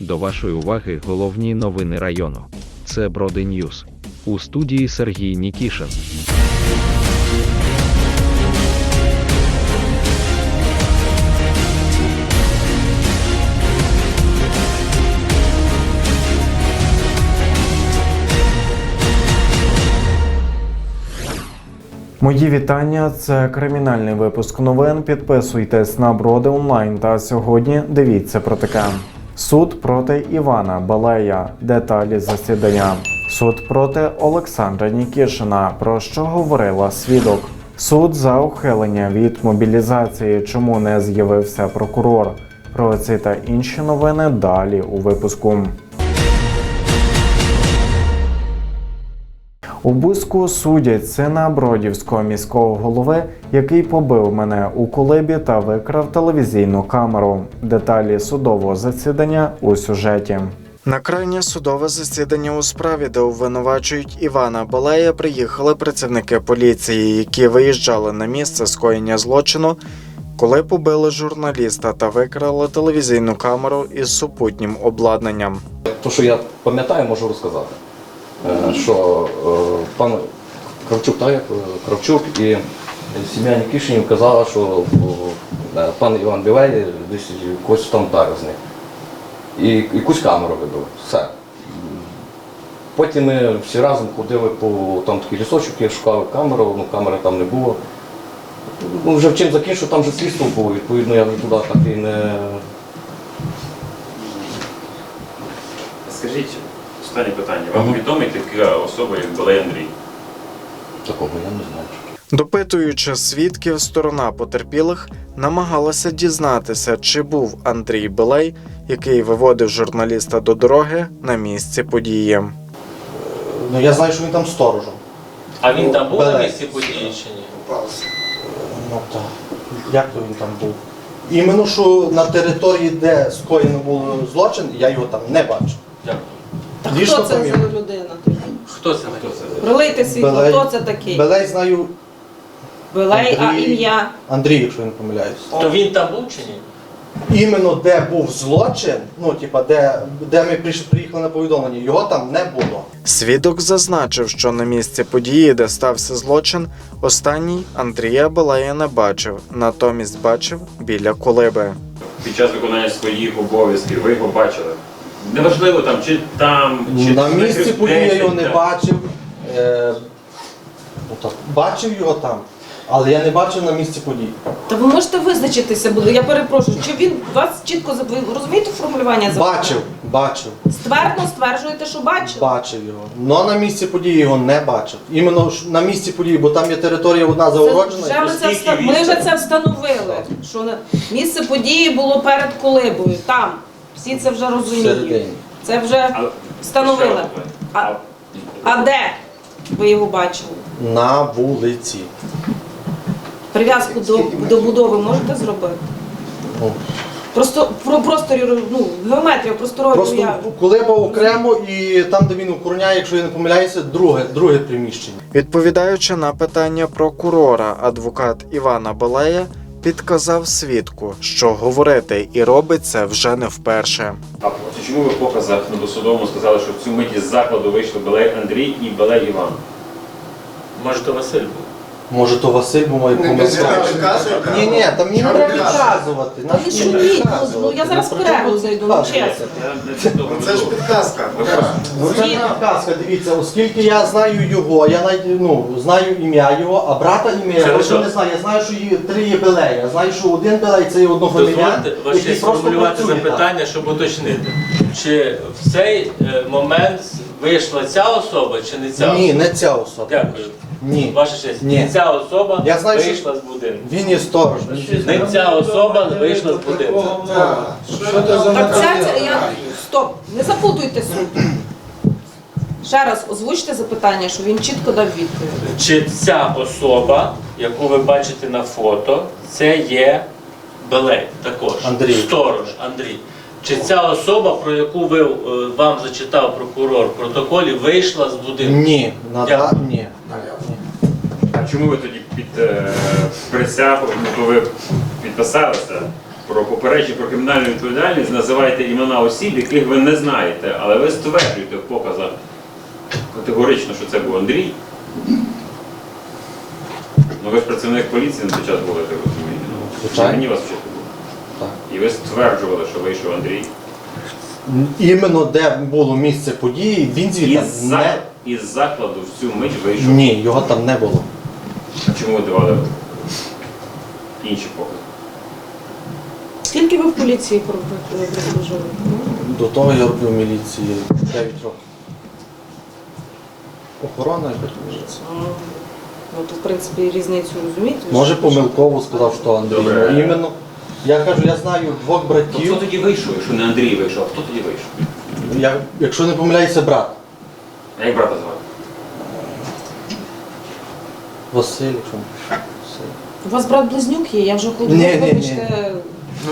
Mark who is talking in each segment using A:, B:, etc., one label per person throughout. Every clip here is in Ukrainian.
A: До вашої уваги головні новини району. Це Броди Ньюс. У студії Сергій Нікішин.
B: Мої вітання. Це кримінальний випуск новин. Підписуйтесь на Броди онлайн. Та сьогодні дивіться про таке: суд проти Івана Балея. Деталі засідання. Суд проти Олександра Нікішина. Про що говорила свідок? Суд за ухилення від мобілізації. Чому не з'явився прокурор? Про ці та інші новини далі у випуску. У Бузьку судять сина Бродівського міського голови, який побив мене у колибі та викрав телевізійну камеру. Деталі судового засідання у сюжеті. На крайнє судове засідання у справі, де обвинувачують Івана Балея, приїхали працівники поліції, які виїжджали на місце скоєння злочину, коли побили журналіста та викрали телевізійну камеру із супутнім обладнанням.
C: То, що я пам'ятаю, можу розказати. Е, Що е, пан Кравчук, так, е, Кравчук і сім'я Нікішинів казала, що пан Іван Білей десь когось там вдарив з них. І якусь камеру вибив. Все. Потім ми всі разом ходили по там такий лісочок, я шукав камеру, ну камери там не було. Ну, вже вчим закінчив, там вже слідство було, відповідно, я вже туди так і не.
D: Скажіть, останнє питання. Вам відомий така особа, як Балей Андрій?
C: Такого я не знаю.
B: Допитуючи свідків, сторона потерпілих намагалася дізнатися, чи був Андрій Белей, який виводив журналіста до дороги на місці події.
E: Ну я знаю, що він там сторожем.
F: А він там був на місці події чи ні?
E: Ну так. Як то він там був? Іменно що на території, де скоєно було злочин, я його там не бачив.
F: Дякую.
G: Та
E: Дійсно,
G: хто це за
E: є.
G: людина?
F: Хто це
D: це?
G: Пролийте світло,
E: Белей.
G: хто це такий?
E: Белей знаю
G: Белей, а
E: Андрій.
G: ім'я.
E: Андрій, якщо я не помиляюсь.
F: То він там був чи ні?
E: Іменно де був злочин, ну типа де, де ми прийш- приїхали на повідомлення, його там не було.
B: Свідок зазначив, що на місці події, де стався злочин, останній Андрія Белея не бачив, натомість бачив біля колиби.
D: Під час виконання своїх обов'язків ви його бачили. Неважливо там, чи там, чи
E: на місці події я його не бачив. Е, ну, так, бачив його там, але я не бачив на місці події.
G: Та ви можете визначитися, буду. Я перепрошую, чи він вас чітко за- ви розумієте формулювання закону?
E: Бачив, бачив.
G: Ствердно стверджуєте, що бачив?
E: Бачив його. Но на місці події його не бачив. Іменно ж на місці події, бо там є територія одна заороджена.
G: вже ми, це вста- ми вже це встановили. Що на- місце події було перед колибою. Там. Всі це вже розуміють. Це вже встановили. А- А де ви його бачили?
E: На вулиці.
G: Прив'язку до, до будови можете зробити?
E: Ну,
G: Просто про просторі, ну, геометрію, просторові
E: Просто
G: уяви.
E: колиба окремо і там, де він охороняє, якщо я не помиляюся, друге, друге приміщення.
B: Відповідаючи на питання прокурора, адвокат Івана Белея підказав свідку, що говорити і робить це вже не вперше.
D: А чому ви в показах на досудовому сказали, що в цю миті з закладу вийшли Белей Андрій і Балей Іван?
F: Може, то Василь був.
E: Може, то Василь був має помилково. Ні, ні, там мені не треба
G: що ні, ну, ну, я зараз в зайду, ну чесно.
D: Це ж підказка.
E: Ну, це
G: Ні.
E: підказка, дивіться, оскільки я знаю його, я навіть ну, знаю ім'я його, а брата ім'я я точно не знаю. Я знаю, що є три є Белея. Я знаю, що один Белей це є однофаміліян,
F: Дозвольте ваше
E: просто
F: сформулювати
E: працює
F: запитання, щоб уточнити. Чи в цей е, момент вийшла ця особа, чи не ця
E: Ні,
F: особа?
E: не ця особа.
F: Дякую.
E: Ні.
F: Ваша честь,
E: Ні.
F: ця особа
E: Я знаю, що-
F: вийшла з будинку.
E: Він є сторож.
F: Не ця особа вийшла з будинку.
G: Так ця, ця, я... Стоп, не запутуйте суть. Ще раз озвучте запитання, що він чітко дав відповідь.
F: Чи ця особа, яку ви бачите на фото, це є Белей також?
E: Андрій.
F: Сторож Андрій. Чи ця особа, про яку ви, е, вам зачитав прокурор в протоколі, вийшла з будинку?
E: Ні, на
F: Дякую.
E: да, ні.
D: А чому ви тоді під е, присягу, ну, коли ви підписалися, про попередження про кримінальну відповідальність, називайте імена осіб, яких ви не знаєте, але ви стверджуєте в показах категорично, що це був Андрій. Ну ви ж працівник поліції на той час були, так розумію. Ну, Мені вас вчити було.
E: Так.
D: І ви стверджували, що вийшов Андрій.
E: Іменно де було місце події, він звідти
D: Із,
E: не.
D: зак... із закладу в цю мить вийшов.
E: Ні, його там не було.
D: А чому ви давали інші покази?
G: Скільки ви в поліції про- про- прослужили?
E: До того я робив в міліції 9 років. Охорона якась міліція.
G: Ну, то, в принципі, різницю розумієте?
E: Може помилково сказав, що Андрій.
D: Добре.
E: Ну, іменно. Я кажу, я знаю двох
D: Ну, хто
E: братів.
D: тоді вийшов, якщо не Андрій вийшов, а хто тоді вийшов?
E: Я, якщо не помиляюся, брат.
D: А як брата звати?
E: Василь, якщо.
G: У вас брат-близнюк є, я вже ходжу,
E: Ні, ні, ні.
G: вибачте.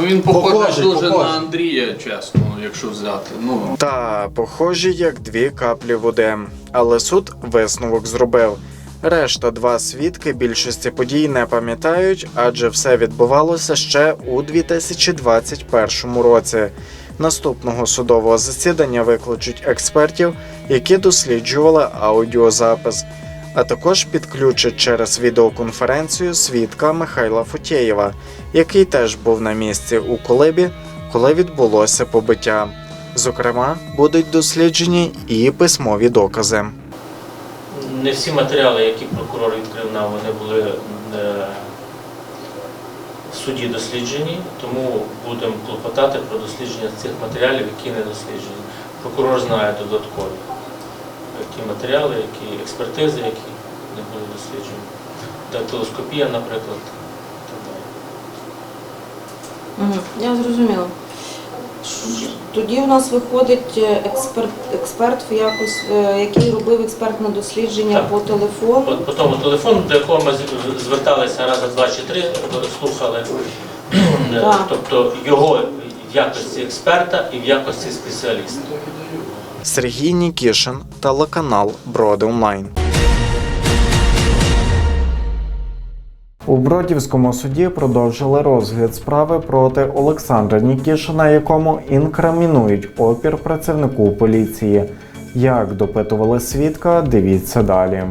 H: Ну він похожий
E: Похожий,
H: дуже
E: похожий.
H: на Андрія, чесно, якщо взяти. Ну,
B: Та похожі як дві каплі води. Але суд висновок зробив. Решта два свідки більшості подій не пам'ятають, адже все відбувалося ще у 2021 році. Наступного судового засідання викличуть експертів, які досліджували аудіозапис, а також підключать через відеоконференцію свідка Михайла Фотєєва, який теж був на місці у колибі, коли відбулося побиття. Зокрема, будуть досліджені і письмові докази.
F: Не всі матеріали, які прокурор відкрив нам, вони були е, в суді досліджені, тому будемо клопотати про дослідження цих матеріалів, які не досліджені. Прокурор знає додаткові, які матеріали, які експертизи, які не були досліджені. Дактилоскопія, наприклад. далі.
G: Я зрозуміла. Тоді у нас виходить е, експерт, експерт якось, е, який робив експертне дослідження
F: Так.
G: по телефону.
F: По, по тому телефону, до якого ми зверталися рази два чи три, слухали.
G: Так.
F: Тобто його в якості експерта і в якості спеціаліста.
B: Сергій Нікішин, телеканал Броди Онлайн. У Бродівському суді продовжили розгляд справи проти Олександра Нікішина, якому інкримінують опір працівнику поліції. Як допитували свідка, дивіться далі.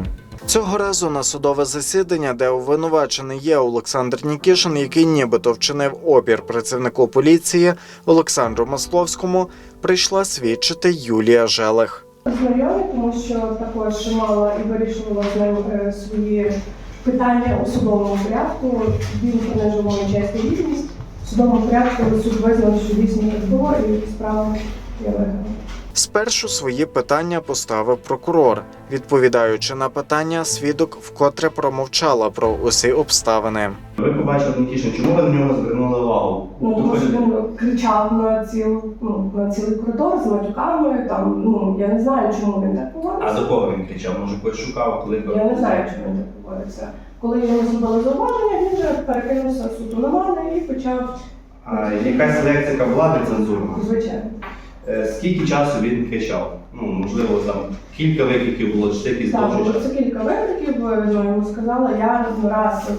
B: Цього разу на судове засідання, де обвинувачений є Олександр Нікішин, який нібито вчинив опір працівнику поліції Олександру Масловському, прийшла свідчити Юлія Желех.
I: Знайомі, тому що також мала і вирішувала з ним е, свої питання у судовому порядку. Він принижував честь і гідність. В судовому порядку суд визнав, що дійсно так було, і справа є виграна.
B: Спершу свої питання поставив прокурор, відповідаючи на питання, свідок вкотре промовчала про усі обставини.
J: Ви побачили Нікішин, чому ви на нього звернули увагу?
I: Ну, тому що він кричав на ціл, ну, на цілий коридор з матюками. Там, ну, я не знаю, чому він так
J: А до кого він кричав? Може когось шукав, коли
I: Я не знаю, чому він так поводиться. Коли йому зробили зауваження, він же перекинувся суду на мене і почав,
J: А якась лексика була нецензурна?
I: звичайно.
J: Е, Скільки часу він кричав? Ну, можливо, там кілька викликів було, чи це якийсь
I: Так,
J: довший
I: було
J: час.
I: це кілька викликів, ну, йому сказала, я раз е,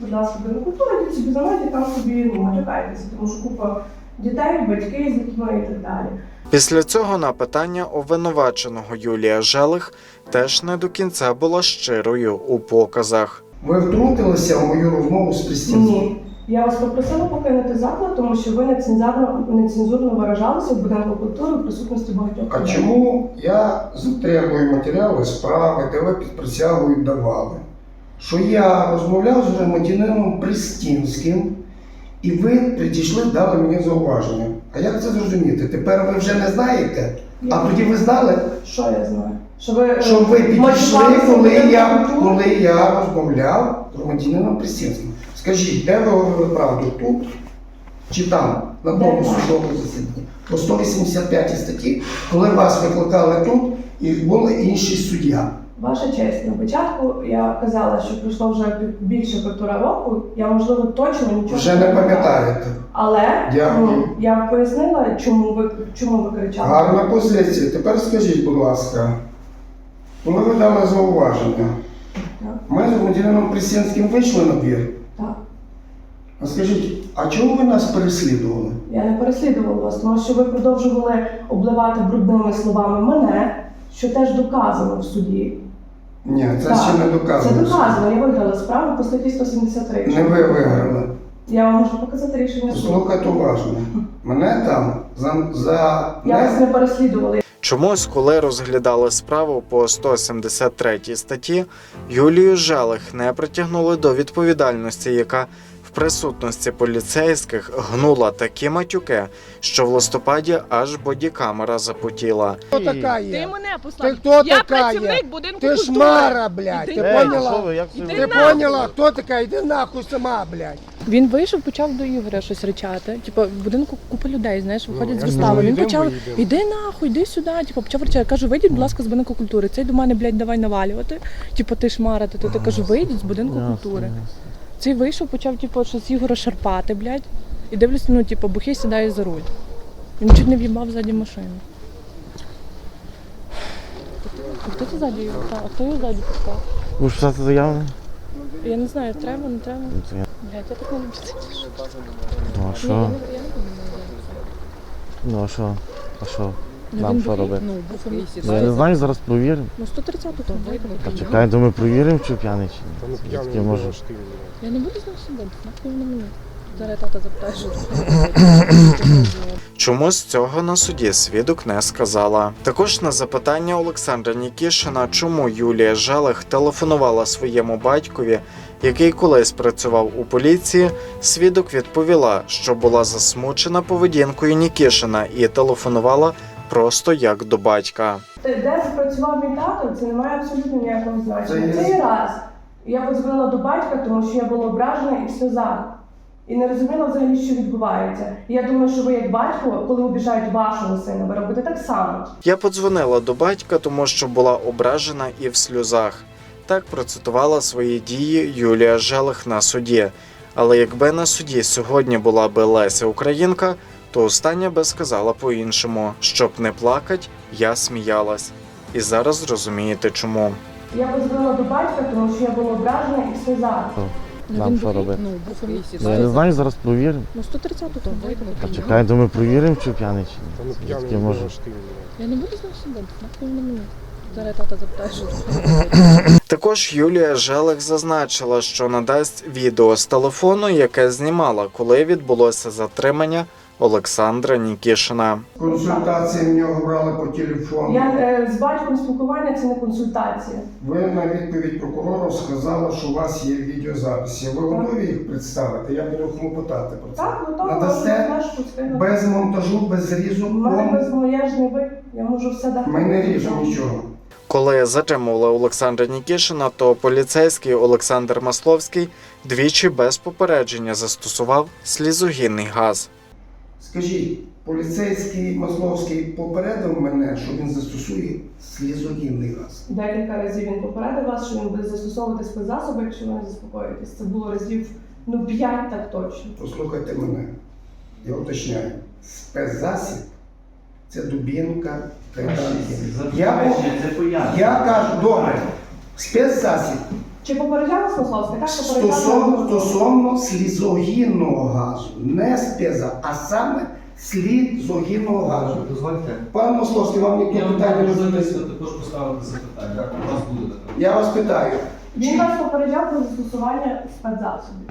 I: будь ласка, до культури, йдіть собі заняття, там собі ну, матюкайтеся, тому що купа дітей, батьки з дітьми і так далі.
B: Після цього на питання обвинуваченого Юлія Желих теж не до кінця була щирою у показах.
K: Ви втрутилися в мою розмову з Пристінським?
I: Я вас попросила покинути заклад, тому що ви нецензурно, нецензурно виражалися в будинку культури в присутності багатьох.
K: А
I: людей.
K: чому я затребую матеріали справи, де ви під присягою давали? Що я розмовляв з громадянином Пристінським, і ви прийшли, дали мені зауваження. А як це зрозуміти? Тепер ви вже не знаєте, а тоді ви знали,
I: Що я знаю? Що ви, е,
K: що ви підійшли, коли я,
I: культури?
K: коли я розмовляв з громадянином Пристінським. Скажіть, де ви говорили правду? Тут чи там, на тому
I: Де?
K: судовому засіданні? По 185 статті, коли вас викликали тут і були інший суддя.
I: Ваша честь, на початку я казала, що пройшло вже більше півтора року. Я можливо точно нічого
K: Вже не пам'ятаєте.
I: Але
K: Дякую.
I: ну, я пояснила, чому ви чому ви кричали.
K: Гарна позиція. Тепер скажіть, будь ласка, коли ви дали зауваження,
I: Так.
K: ми з громадянином Присінським вийшли на двір.
I: Так.
K: А скажіть, а чому ви нас переслідували?
I: Я не переслідувала вас, тому що ви продовжували обливати брудними словами мене, що теж доказано в суді.
K: Ні, це
I: Так,
K: ще не
I: Це
K: доказано.
I: доказано, я виграла справу по статті 173.
K: Не ви виграли.
I: Я вам можу показати рішення суду.
K: Послухайте уважно. Мене там за, за
I: Я вас
K: не
I: переслідували. переслідувала.
B: Чомусь, коли розглядали справу по 173 статті, Юлію Желих не притягнули до відповідальності, яка присутності поліцейських гнула такі матюки, що в листопаді аж бодікамера запотіла.
L: Хто така
G: Ти
L: є?
G: мене послав.
L: Ти хто
G: я
L: така
G: працівник
L: є?
G: будинку
L: Ти
G: культури.
L: шмара, блядь,
G: Іди
L: ти поняла? Ти
G: нахуй.
L: поняла, хто така? Іди нахуй сама, блядь.
M: Він вийшов, почав до Ігоря щось речати. Типу, в будинку купа людей, знаєш, виходять з вистави. Він почав іди нахуй, іди сюди. Типу, почав речати. Я кажу, вийдіть, будь ласка, з будинку культури. Цей до мене, блядь, давай навалювати. Типу, ти шмарити. Ти, ти кажу, вийдіть з будинку культури. Цей вийшов, почав, типу, щось Ігора шарпати, блядь. І дивлюсь, ну, типу, бухий сідає за руль. Він чуть не в'їбав ззаді машину. А хто це ззаді? його? А хто його ззаді пускав?
L: Будеш писати заяву?
M: Я не знаю, треба, не треба.
L: Ну,
M: Блядь, я так не люблю це.
L: Ну а
M: Ні, я не- я не буду.
L: Ну а що? А що?
M: Ну,
L: Нам що робити?
M: Ну, бухий.
L: Я не знаю, зараз провіримо.
M: Ну, 130 то викликати.
L: Та чекай, думаю, провіримо, чи п'яний чи ні. Може.
M: Я не буду з ним сидіти, нахуй на мене. Зараз тата запитає, що
B: Чомусь цього на суді свідок не сказала. Також на запитання Олександра Нікішина, чому Юлія Желих телефонувала своєму батькові, який колись працював у поліції, свідок відповіла, що була засмучена поведінкою Нікішина і телефонувала просто як до батька.
I: Те, Де працював мій тато, це не має абсолютно ніякого значення.
K: Це
I: Цей раз я подзвонила до батька, тому що я була ображена і в сльозах. І не розуміла взагалі, що відбувається. І я думаю, що ви, як батько, коли обіжають вашого сина, ви робите так само.
B: Я подзвонила до батька, тому що була ображена і в сльозах. Так процитувала свої дії Юлія Желих на суді. Але якби на суді сьогодні була би Леся Українка, то остання би сказала по-іншому: щоб не плакать, я сміялась. І зараз розумієте чому.
I: Я подзвонила до батька, тому що я була ображена і в сльозах.
L: Нам що робити?
M: Ну.
L: Ну, Я не знаю, зараз провіримо.
M: Ну, 130 то
L: Та
M: викликати.
L: чекай, думаю, провіримо, чи п'яний чи ні. Таке може.
M: Я не буду з ним сидіти, нахуй на мене. Зараз тата запитає, що
B: Також Юлія Желих зазначила, що надасть відео з телефону, яке знімала, коли відбулося затримання Олександра Нікішина.
K: консультації в нього брали по телефону.
I: Я е, з батьком спілкування це не консультація.
K: Ви на відповідь прокурору сказали, що у вас є відеозаписи. Ви готові їх представити? Я буду хлопотати про це.
I: Так,
K: Надасте? Без монтажу, без різу.
I: У мене без моя ж не ви. Я можу все дати.
K: Ми не ріжемо нічого.
B: Коли затримували Олександра Нікішина, то поліцейський Олександр Масловський двічі без попередження застосував слізогінний газ.
K: Скажіть, поліцейський Масловський попередив мене, що він застосує слізогінний газ.
I: Декілька разів він попередив вас, що він буде застосовувати спецзасоби, якщо ви не заспокоїтесь. Це було разів ну п'ять так точно.
K: Послухайте мене. Я уточняю. Спецзасіб це дубінка, кайданки. Я, я кажу, добре, спецзасіб
I: Чи попереджав вас Так,
K: стосовно, стосовно слізогінного газу. Не спеза, а саме слізогінного газу.
J: Дозвольте.
K: Пан Масловський, вам ніхто питання не задає.
J: також поставити запитання. У вас буде таке.
K: Я вас питаю.
I: Він вас попереджав про застосування спецзасобів.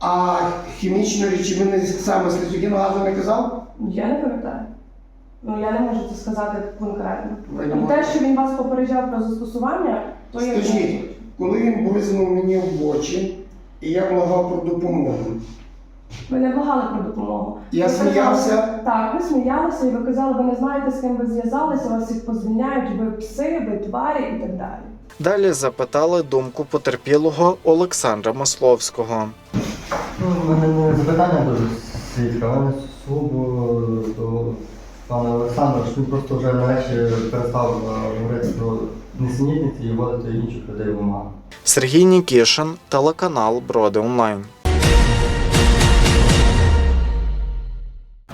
K: А хімічної речовини саме слізогінного газу не казав?
I: Я не пам'ятаю. Ну я не можу це сказати конкретно.
K: Ви не можете.
I: Те, що він вас попереджав про застосування, то я
K: Скажіть, коли він близнув мені в очі, і я благав про допомогу.
I: ви не благали про допомогу.
K: Я
I: Ви казали-
K: сміявся.
I: Так, ви сміялися і ви казали, ви не знаєте, з ким ви зв'язалися, вас всіх позвільняють, ви пси, ви тварі і так далі.
B: Далі запитали думку потерпілого Олександра Масловського.
N: Ну, в мене не запитання дуже свідка, в мене сугубо до пана Олександра, що він просто вже нарешті перестав е, говорити про несенітниці і вводити інших людей в оману.
B: Сергій Нікішин, телеканал Броди Онлайн.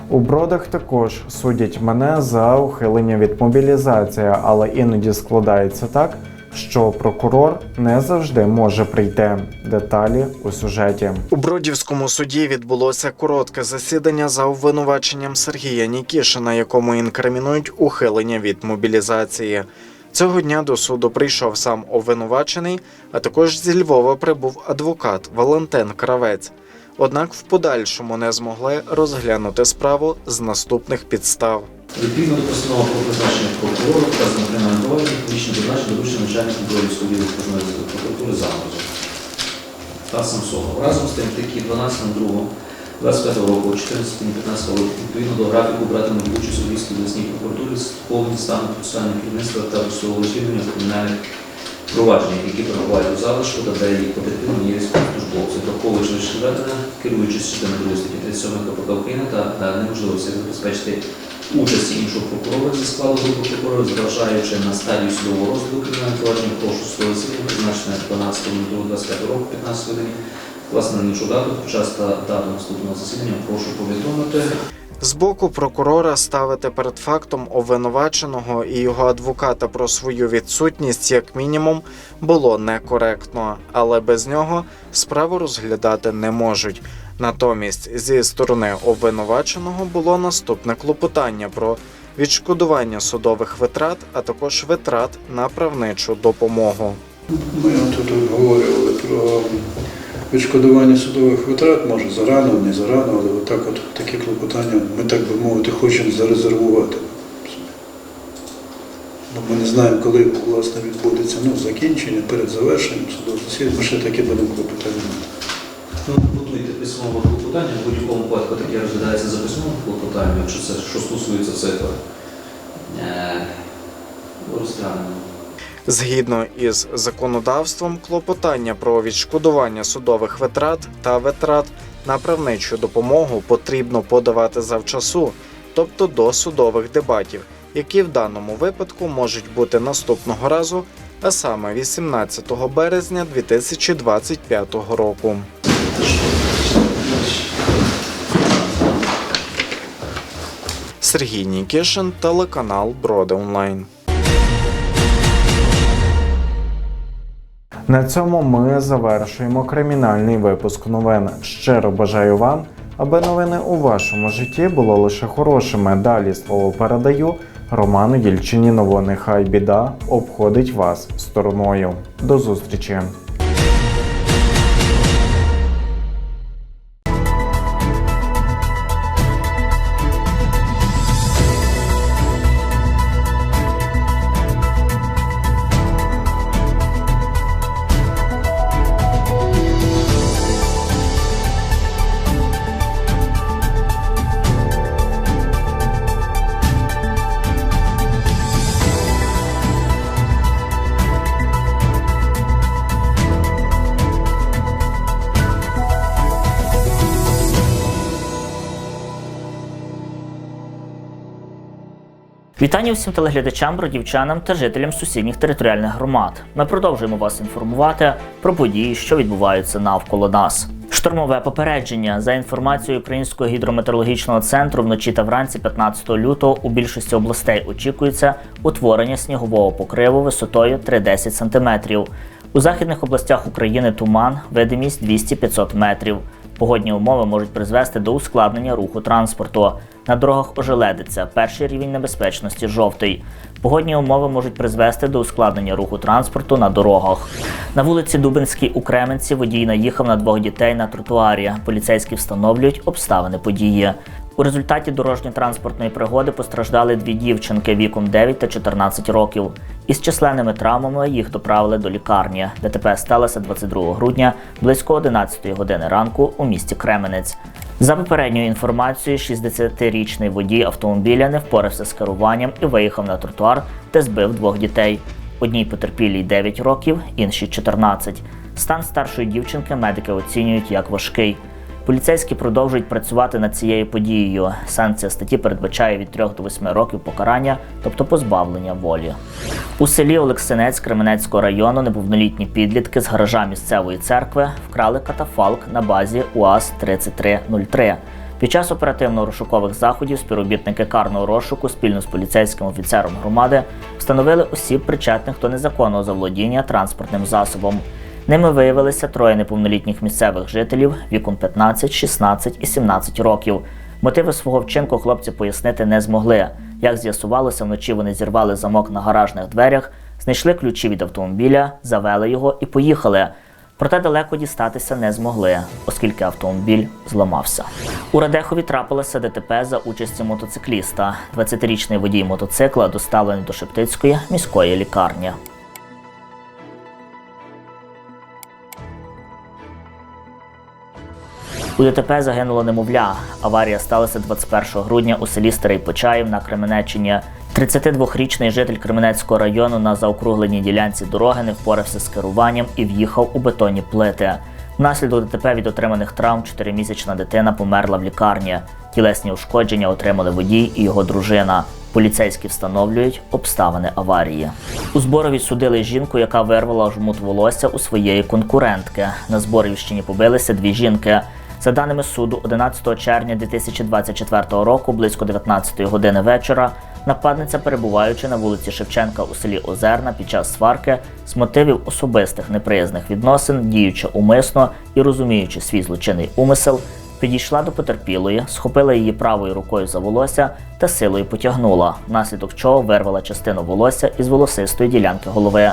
B: У бродах також судять мене за ухилення від мобілізації, але іноді складається так, що прокурор не завжди може прийти. Деталі у сюжеті. У Бродівському суді відбулося коротке засідання за обвинуваченням Сергія Нікішина, якому інкримінують ухилення від мобілізації. Цього дня до суду прийшов сам обвинувачений, а також зі Львова прибув адвокат Валентин Кравець. Однак в подальшому не змогли розглянути справу з наступних підстав.
O: Відповідно до постанови про призначення прокурора та з кримінального провадження призначення доручення начальника Бродівського відділу прокуратури заморозу. Та Самсонов. Разом з тим такі 12.02 25 року, о 14.15 року, відповідно до графіку братимуть участь у Львівській обласній прокуратурі з повним станом процесуального керівництва та досудового розслідування кримінальних провадженнях, які перебувають у залишку та де їх потерпілим є військовослужбовці, враховуючи лише доведене, керуючись частиною 2 статті 37 КПК України та е, неможливості забезпечити участі іншого прокурора зі складу групи прокурорів, зважаючи на стадію судового розгляду кримінального провадження, прошу судове засідання призначене 12.02.25 року 15 годині. Власне, на іншу дату, під час та дату наступного засідання прошу повідомити.
B: З боку прокурора ставити перед фактом обвинуваченого і його адвоката про свою відсутність, як мінімум, було некоректно, але без нього справу розглядати не можуть. Натомість, зі сторони обвинуваченого було наступне клопотання про відшкодування судових витрат, а також витрат на правничу допомогу.
P: Ми тут обговорювали про відшкодування судових витрат, може зарано, не зарано, але отак от такі клопотання ми, так би мовити, хочемо зарезервувати. Ну, Ми не знаємо, коли власне відбудеться ну, закінчення перед завершенням судового засідання, ми ще такі будемо клопотання.
O: Ну, готуйте письмове клопотання, в будь-якому випадку таке розглядається за письмовим клопотанням, якщо це що стосується цифр. Е, Розглянемо.
B: Згідно із законодавством, клопотання про відшкодування судових витрат та витрат на правничу допомогу потрібно подавати завчасу, тобто до судових дебатів, які в даному випадку можуть бути наступного разу, а саме 18 березня 2025 року. Сергій Нікішин, телеканал Броди Онлайн. На цьому ми завершуємо кримінальний випуск новин. Щиро бажаю вам, аби новини у вашому житті було лише хорошими. Далі слово передаю Роману Єльчинінову. Нехай біда обходить вас стороною. До зустрічі!
Q: Вітання всім телеглядачам, бродівчанам та жителям сусідніх територіальних громад. Ми продовжуємо вас інформувати про події, що відбуваються навколо нас. Штормове попередження за інформацією Українського гідрометеорологічного центру вночі та вранці 15 лютого у більшості областей очікується утворення снігового покриву висотою 3-10 см. У західних областях України туман, видимість 200-500 метрів. Погодні умови можуть призвести до ускладнення руху транспорту. На дорогах ожеледиться. Перший рівень небезпечності жовтий. Погодні умови можуть призвести до ускладнення руху транспорту на дорогах. На вулиці Дубинській у Кременці водій наїхав на двох дітей на тротуарі. Поліцейські встановлюють обставини події. У результаті дорожньо-транспортної пригоди постраждали дві дівчинки віком 9 та 14 років. Із численними травмами їх доправили до лікарні. ДТП сталося 22 грудня близько 11 години ранку у місті Кременець. За попередньою інформацією, 60-річний водій автомобіля не впорався з керуванням і виїхав на тротуар, де збив двох дітей. Одній потерпілій 9 років, іншій 14. Стан старшої дівчинки медики оцінюють як важкий. Поліцейські продовжують працювати над цією подією. Санкція статті передбачає від 3 до 8 років покарання, тобто позбавлення волі. У селі Олексинець Кременецького району неповнолітні підлітки з гаража місцевої церкви вкрали катафалк на базі УАЗ-3303. Під час оперативно-розшукових заходів співробітники карного розшуку спільно з поліцейським офіцером громади встановили осіб, причетних до незаконного заволодіння транспортним засобом. Ними виявилися троє неповнолітніх місцевих жителів віком 15, 16 і 17 років. Мотиви свого вчинку хлопці пояснити не змогли. Як з'ясувалося, вночі вони зірвали замок на гаражних дверях, знайшли ключі від автомобіля, завели його і поїхали. Проте далеко дістатися не змогли, оскільки автомобіль зламався. У Радехові трапилося ДТП за участі мотоцикліста. 20-річний водій мотоцикла доставлений до Шептицької міської лікарні. У ДТП загинуло немовля. Аварія сталася 21 грудня у селі Старий Почаїв на Кременеччині. 32-річний житель Кременецького району на заокругленій ділянці дороги не впорався з керуванням і в'їхав у бетонні плити. Внаслідок ДТП від отриманих травм 4-місячна дитина померла в лікарні. Тілесні ушкодження отримали водій і його дружина. Поліцейські встановлюють обставини аварії. У зборові судили жінку, яка вирвала жмут волосся у своєї конкурентки. На Зборівщині побилися дві жінки. За даними суду, 11 червня 2024 року, близько 19 години вечора, нападниця, перебуваючи на вулиці Шевченка у селі Озерна під час сварки, з мотивів особистих неприязних відносин, діючи умисно і розуміючи свій злочинний умисел, підійшла до потерпілої, схопила її правою рукою за волосся та силою потягнула, внаслідок чого вирвала частину волосся із волосистої ділянки голови.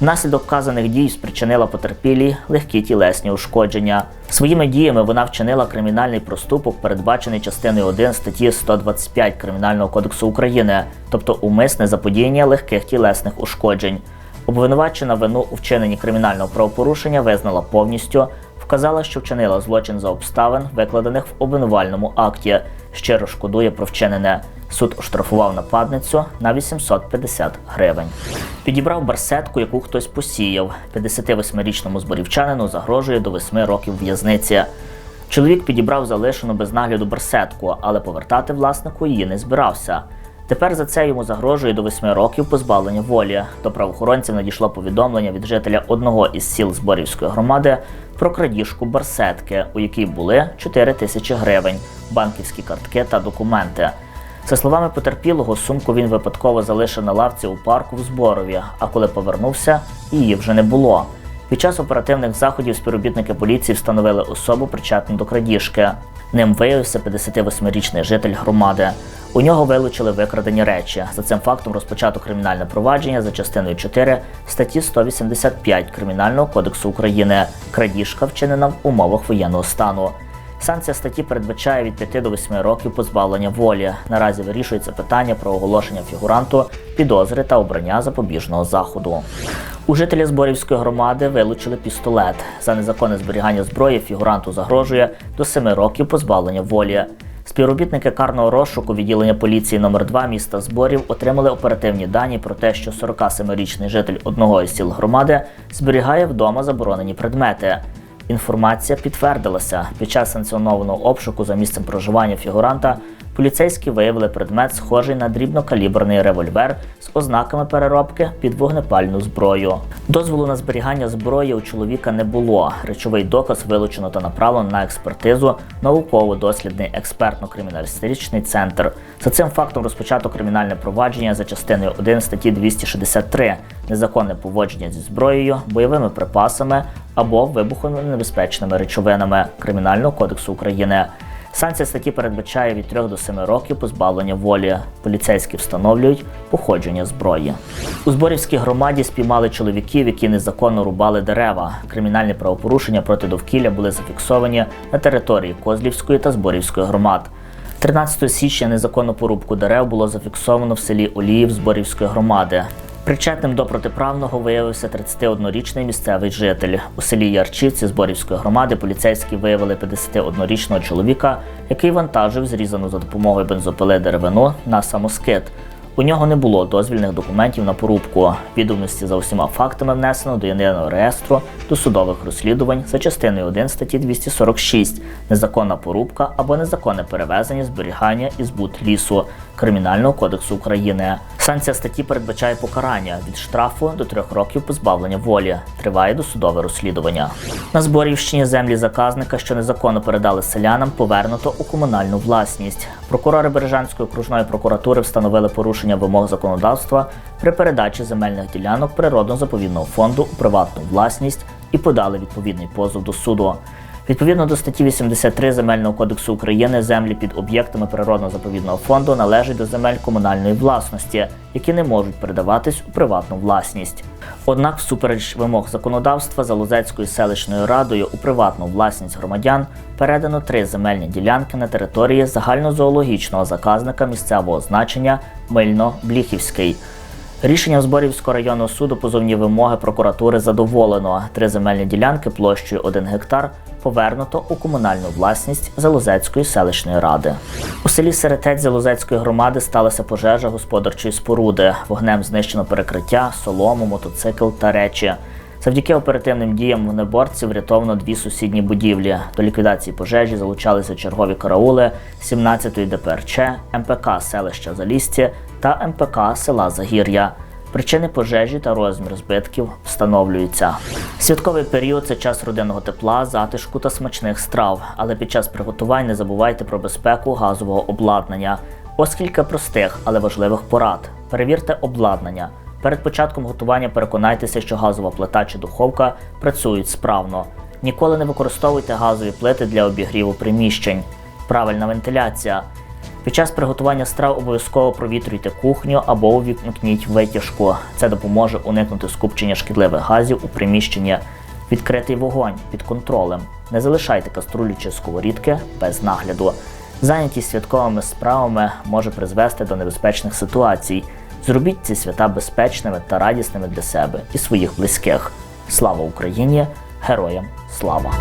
Q: Внаслідок вказаних дій спричинила потерпілій легкі тілесні ушкодження. Своїми діями вона вчинила кримінальний проступок, передбачений частиною 1 статті 125 Кримінального кодексу України, тобто умисне заподіяння легких тілесних ушкоджень. Обвинувачена вину у вчиненні кримінального правопорушення визнала повністю, вказала, що вчинила злочин за обставин, викладених в обвинувальному акті. Щиро шкодує про вчинене. Суд оштрафував нападницю на 850 гривень. Підібрав барсетку, яку хтось посіяв. 58-річному зборівчанину загрожує до 8 років в'язниці. Чоловік підібрав залишену без нагляду барсетку, але повертати власнику її не збирався. Тепер за це йому загрожує до 8 років позбавлення волі. До правоохоронців надійшло повідомлення від жителя одного із сіл Зборівської громади про крадіжку барсетки, у якій були 4 тисячі гривень, банківські картки та документи. За словами потерпілого, сумку він випадково залишив на лавці у парку в Зборові, а коли повернувся, її вже не було. Під час оперативних заходів співробітники поліції встановили особу причетну до крадіжки. Ним виявився 58-річний житель громади. У нього вилучили викрадені речі. За цим фактом розпочато кримінальне провадження за частиною 4 статті 185 Кримінального кодексу України. Крадіжка вчинена в умовах воєнного стану. Санкція статті передбачає від 5 до 8 років позбавлення волі. Наразі вирішується питання про оголошення фігуранту підозри та обрання запобіжного заходу. У жителя Зборівської громади вилучили пістолет. За незаконне зберігання зброї фігуранту загрожує до 7 років позбавлення волі. Співробітники карного розшуку відділення поліції номер 2 міста Зборів отримали оперативні дані про те, що 47-річний житель одного із сіл громади зберігає вдома заборонені предмети. Інформація підтвердилася. Під час санкціонованого обшуку за місцем проживання фігуранта поліцейські виявили предмет, схожий на дрібнокаліберний револьвер з ознаками переробки під вогнепальну зброю. Дозволу на зберігання зброї у чоловіка не було. Речовий доказ вилучено та направлено на експертизу науково-дослідний експертно-криміналістичний центр. За цим фактом розпочато кримінальне провадження за частиною 1 статті 263 незаконне поводження зі зброєю, бойовими припасами або вибухонебезпечними речовинами Кримінального кодексу України. Санкція статті передбачає від 3 до 7 років позбавлення волі. Поліцейські встановлюють походження зброї. У Зборівській громаді спіймали чоловіків, які незаконно рубали дерева. Кримінальні правопорушення проти довкілля були зафіксовані на території Козлівської та Зборівської громад. 13 січня незаконну порубку дерев було зафіксовано в селі Оліїв Зборівської громади. Причетним до протиправного виявився 31-річний місцевий житель. У селі Ярчівці Зборівської громади поліцейські виявили 51-річного чоловіка, який вантажив зрізану за допомогою бензопили деревину на самоскид. У нього не було дозвільних документів на порубку. Відомості за усіма фактами внесено до єдиного реєстру досудових розслідувань за частиною 1 статті 246 незаконна порубка або незаконне перевезення, зберігання і збут лісу Кримінального кодексу України. Санкція статті передбачає покарання від штрафу до трьох років позбавлення волі. Триває досудове розслідування. На Зборівщині землі заказника, що незаконно передали селянам, повернуто у комунальну власність. Прокурори Бережанської окружної прокуратури встановили порушення вимог законодавства при передачі земельних ділянок природно-заповідного фонду у приватну власність і подали відповідний позов до суду. Відповідно до статті 83 Земельного кодексу України, землі під об'єктами природно-заповідного фонду належать до земель комунальної власності, які не можуть передаватись у приватну власність. Однак, всупереч вимог законодавства Залозецькою селищною радою у приватну власність громадян передано три земельні ділянки на території загальнозоологічного заказника місцевого значення Мильно-Бліхівський. Рішенням Зборівського районного суду позовні вимоги прокуратури задоволено. Три земельні ділянки площею 1 гектар повернуто у комунальну власність Залозецької селищної ради. У селі Серетець Залозецької громади сталася пожежа господарчої споруди. Вогнем знищено перекриття, солому, мотоцикл та речі. Завдяки оперативним діям вогнеборців врятовано дві сусідні будівлі. До ліквідації пожежі залучалися чергові караули 17-ї ДПРЧ, МПК селища Залісті та МПК села Загір'я. Причини пожежі та розмір збитків встановлюються. Святковий період це час родинного тепла, затишку та смачних страв. Але під час приготувань не забувайте про безпеку газового обладнання. Ось кілька простих, але важливих порад. Перевірте обладнання. Перед початком готування переконайтеся, що газова плита чи духовка працюють справно. Ніколи не використовуйте газові плити для обігріву приміщень. Правильна вентиляція. Під час приготування страв обов'язково провітрюйте кухню або увімкніть витяжку. Це допоможе уникнути скупчення шкідливих газів у приміщенні. Відкритий вогонь під контролем. Не залишайте каструлі чи сковорідки без нагляду. Зайнятість святковими справами може призвести до небезпечних ситуацій. Зробіть ці свята безпечними та радісними для себе і своїх близьких. Слава Україні! Героям слава!